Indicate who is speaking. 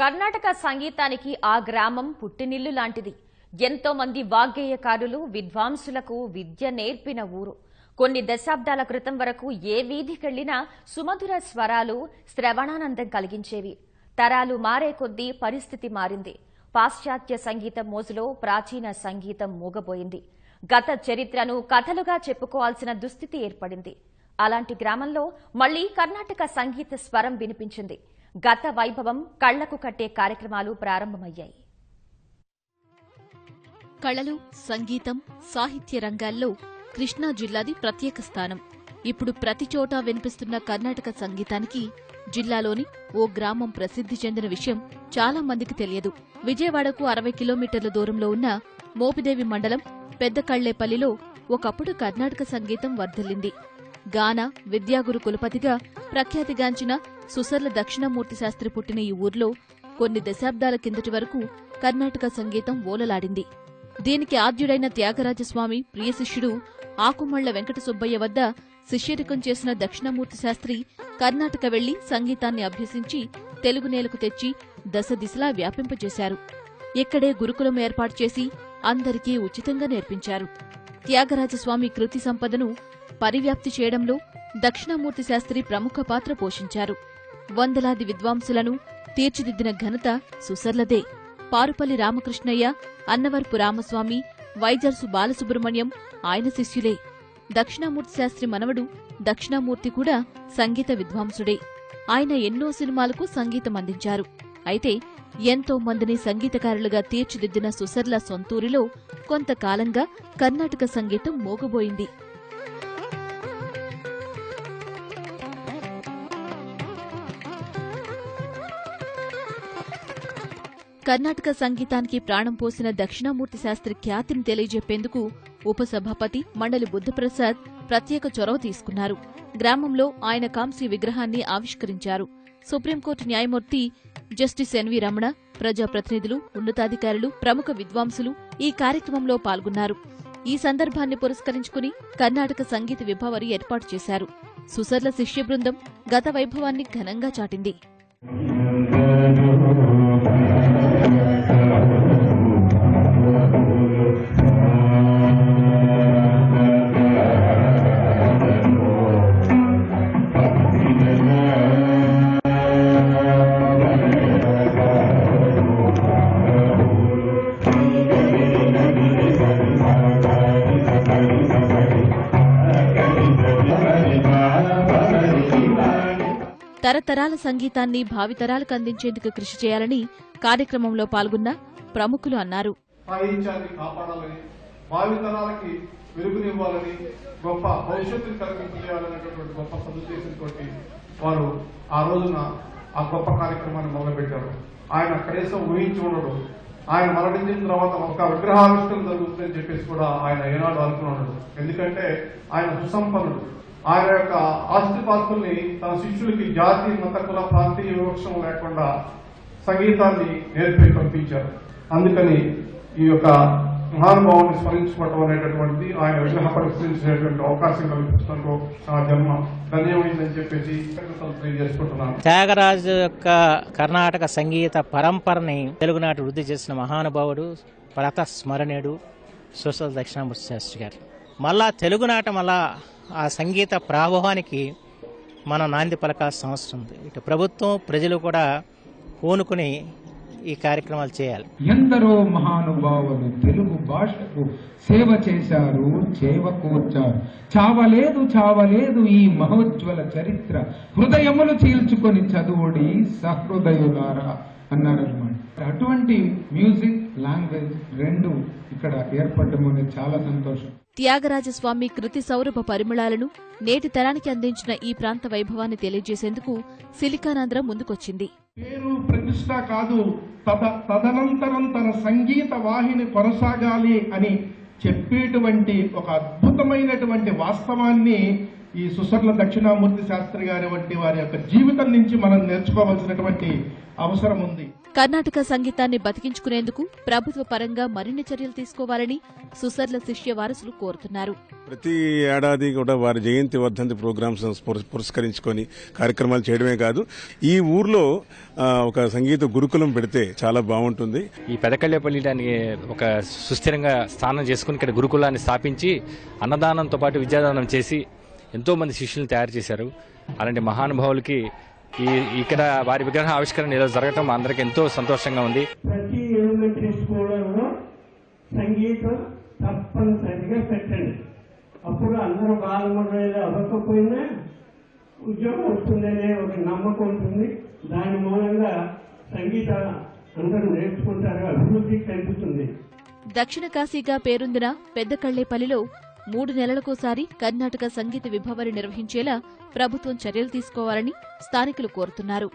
Speaker 1: కర్ణాటక సంగీతానికి ఆ గ్రామం పుట్టినిల్లు లాంటిది. ఎంతో మంది వాగ్గేయకారులు విద్వాంసులకు విద్య నేర్పిన ఊరు. కొన్ని దశాబ్దాల క్రితం వరకు ఏ వీధికెళ్ళినా సుమధుర స్వరాలు శ్రవణానందం కలిగించేవి. తరాలు మారే కొద్దీ పరిస్థితి మారింది. పాశ్చాత్య సంగీతం మోజులో ప్రాచీన సంగీతం మూగబోయింది. గత చరిత్రను కథలుగా చెప్పుకోవాల్సిన దుస్థితి ఏర్పడింది. అలాంటి గ్రామంలో మళ్ళీ కర్ణాటక సంగీత స్వరం వినిపించింది. గత వైభవం కళ్ళకు కట్టే కార్యక్రమాలు ప్రారంభమయ్యాయి.
Speaker 2: కళలు సంగీతం సాహిత్య రంగాల్లో కృష్ణా జిల్లాది ప్రత్యేక స్థానం. ఇప్పుడు ప్రతి చోటా వినిపిస్తున్న కర్ణాటక సంగీతానికి జిల్లాలోని ఓ గ్రామం ప్రసిద్ధి చెందిన విషయం చాలా మందికి తెలియదు. విజయవాడకు అరవై కిలోమీటర్ల దూరంలో ఉన్న మోపిదేవి మండలం పెద్ద కళ్ళేపల్లిలో ఒకప్పుడు కర్ణాటక సంగీతం వర్ధిల్లింది. గాన విద్యాగురు కులపతిగా ప్రఖ్యాతిగాంచిన సుసర్ల దక్షిణమూర్తి శాస్త్రి పుట్టిన ఈ ఊర్లో కొన్ని దశాబ్దాల కిందటి వరకు కర్ణాటక సంగీతం ఓలలాడింది. దీనికి ఆద్యుడైన త్యాగరాజస్వామి ప్రియ శిష్యుడు ఆకుమళ్ళ వెంకట సుబ్బయ్య వద్ద శిష్యరికం చేసిన దక్షిణమూర్తి శాస్త్రి కర్ణాటక వెళ్ళి సంగీతాన్ని అభ్యసించి తెలుగు నేలకు తెచ్చి దశ దిశలా వ్యాపింపజేశారు. ఇక్కడే గురుకులం ఏర్పాటు చేసి అందరికీ ఉచితంగా నేర్పించారు. త్యాగరాజస్వామి కృతి సంపదను పరివ్యాప్తి చేయడంలో దక్షిణమూర్తి శాస్త్రి ప్రముఖ పాత్ర పోషించారు. వందలాది విద్వాంసులను తీర్చిదిద్దిన ఘనత సుసర్లదే. పారుపల్లి రామకృష్ణయ్య అన్నవరపు రామస్వామి వైజర్సు బాలసుబ్రహ్మణ్యం ఆయన శిష్యులే. దక్షిణామూర్తి శాస్త్రి మనవడు దక్షిణామూర్తి కూడా సంగీత విద్వాంసుడే. ఆయన ఎన్నో సినిమాలకు సంగీతం అందించారు అయితే ఎంతో మందిని సంగీతకారులుగా తీర్చిదిద్దిన సుసర్ల సొంతూరిలో కొంతకాలంగా కర్ణాటక సంగీతం మోగబోయింది. కర్ణాటక సంగీతానికి ప్రాణం పోసిన దక్షిణామూర్తి శాస్త్రి ఖ్యాతిని తెలియజెప్పేందుకు ఉపసభాపతి మండలి బుద్ధప్రసాద్ ప్రత్యేక చొరవ తీసుకున్నారు. గ్రామంలో ఆయన కాంస్య విగ్రహాన్ని ఆవిష్కరించారు. సుప్రీంకోర్టు న్యాయమూర్తి జస్టిస్ ఎన్వి రమణ ప్రజాప్రతినిధులు ఉన్నతాధికారులు ప్రముఖ విద్వాంసులు ఈ కార్యక్రమంలో పాల్గొన్నారు. ఈ సందర్భాన్ని పురస్కరించుకుని కర్ణాటక సంగీత విభావరి ఏర్పాటు చేశారు. సుసర్ల శిష్య బృందం గత వైభవాన్ని ఘనంగా చాటింది. తరతరాల సంగీతాన్ని భావితరాలకు అందించేందుకు కృషి చేయాలని కార్యక్రమంలో పాల్గొన్న ప్రముఖులు అన్నారు.
Speaker 3: భావితరాలకి వెలుగునివ్వాలని గొప్ప భవిష్యత్తుని గొప్ప సదుద్దేశంతో వారు ఆ రోజున ఆ గొప్ప కార్యక్రమాన్ని మొదలుపెట్టారు. ఆయన కనీసం ఊహించి ఉండడు. ఆయన మరణించిన తర్వాత ఒక విగ్రహావిష్కరణ జరుగుతుందని చెప్పేసి కూడా ఆయన ఏనాడు అనుకున్నాడు ఎందుకంటే ఆయన సుసంపన్నుడు. ఆయన యొక్క ఆస్తిపాస్తుల్ని తన శిష్యులకి జాతి మత కుల ప్రాంతీయ వివక్షం లేకుండా సంగీతాన్ని నేర్పి పంపించారు. అందుకని ఈ యొక్క మహానుభావుని స్మరించుకోవటం అనేటటువంటిది ఆయన విగ్రహ పరిశీలించేటువంటి అవకాశం కల్పించడంలో నా జన్మ ధన్యమైందని చెప్పేసి తెలియజేసుకుంటున్నాను.
Speaker 4: త్యాగరాజు యొక్క కర్ణాటక సంగీత పరంపరని తెలుగునాటి వృద్ధి చేసిన మహానుభావుడు ప్రత స్మరణీయుడు సుశల దక్షిణామూర్తి శాస్త్రి గారు. మళ్ళా తెలుగునాట మళ్ళా ఆ సంగీత ప్రాభవానికి మన నాంది పలకాల్సిన అవసరం ఉంది. ఇటు ప్రభుత్వం ప్రజలు కూడా పూనుకుని ఈ కార్యక్రమాలు చేయాలి.
Speaker 5: ఎందరో మహానుభావులు తెలుగు భాషకు సేవ చేశారు చేవకూర్చారు చావలేదు చావలేదు ఈ మహోజ్వల చరిత్ర. హృదయములు చీల్చుకొని చదువుడి సహృదయులారా అన్నారనమాట అటువంటి మ్యూజిక్ లాంగ్వేజ్ రెండు ఇక్కడ ఏర్పడడం అనేది చాలా సంతోషం.
Speaker 2: త్యాగరాజస్వామి కృతి సౌరభ పరిమళాలను నేటి తరానికి అందించిన ఈ ప్రాంత వైభవాన్ని తెలియజేసేందుకు సిలికానాంధ్ర ముందుకొచ్చింది.
Speaker 6: పేరు ప్రతిష్ట కాదు తద తదనంతరం తన సంగీత వాహిని కొనసాగాలి అని చెప్పేటువంటి ఒక అద్భుతమైనటువంటి వాస్తవాన్ని ఈ సుసర్ల దక్షిణామూర్తి శాస్త్రి గారి వంటి వారి యొక్క జీవితం నుంచి మనం నేర్చుకోవాల్సినటువంటి అవసరం ఉంది.
Speaker 2: కర్ణాటక సంగీతాన్ని బతికించుకునేందుకు ప్రభుత్వ పరంగా మరిన్ని చర్యలు తీసుకోవాలని సుసర్ల శిష్య వారసులు కోరుతున్నారు.
Speaker 7: ప్రతి ఏడాది కూడా వారి జయంతి వర్ధంతి ప్రోగ్రామ్స్ పురస్- పురస్కరించుకొని కార్యక్రమాలు చేయడమే కాదు ఈ ఊర్లో ఒక సంగీత గురుకులం పెడితే చాలా బాగుంటుంది.
Speaker 8: ఈ పెదకళ్ళేపల్లి దాన్ని ఒక సుస్థిరంగా స్థానం చేసుకుని ఇక్కడ గురుకులాన్ని స్థాపించి అన్నదానంతో పాటు విద్యాదానం చేసి ఎంతో మంది శిష్యులను తయారు చేశారు. అలాంటి మహానుభావులకి ఈ ఇక్కడ వారి విగ్రహ ఆవిష్కరణ ఈరోజు జరగటం మా అందరికి ఎంతో సంతోషంగా ఉంది.
Speaker 9: ప్రతి ఎలిమెంటరీ స్కూళ్ళలో సంగీతం తప్పనిసరిగా పెట్టండి. అప్పుడు అందరూ అవ్వకపోయినా ఉద్యోగం వస్తుందనే ఒక నమ్మకం ఉంటుంది. దాని మూలంగా సంగీత అందరూ నేర్చుకుంటారు అభివృద్ధి కలుగుతుంది.
Speaker 2: దక్షిణ కాశీగా పేరొందిన పెద్ద కళ్ళేపల్లిలో మూడు నెలలకోసారి కర్ణాటక సంగీత విభావరి నిర్వహించేలా ప్రభుత్వం చర్యలు తీసుకోవాలని స్థానికులు కోరుతున్నారు.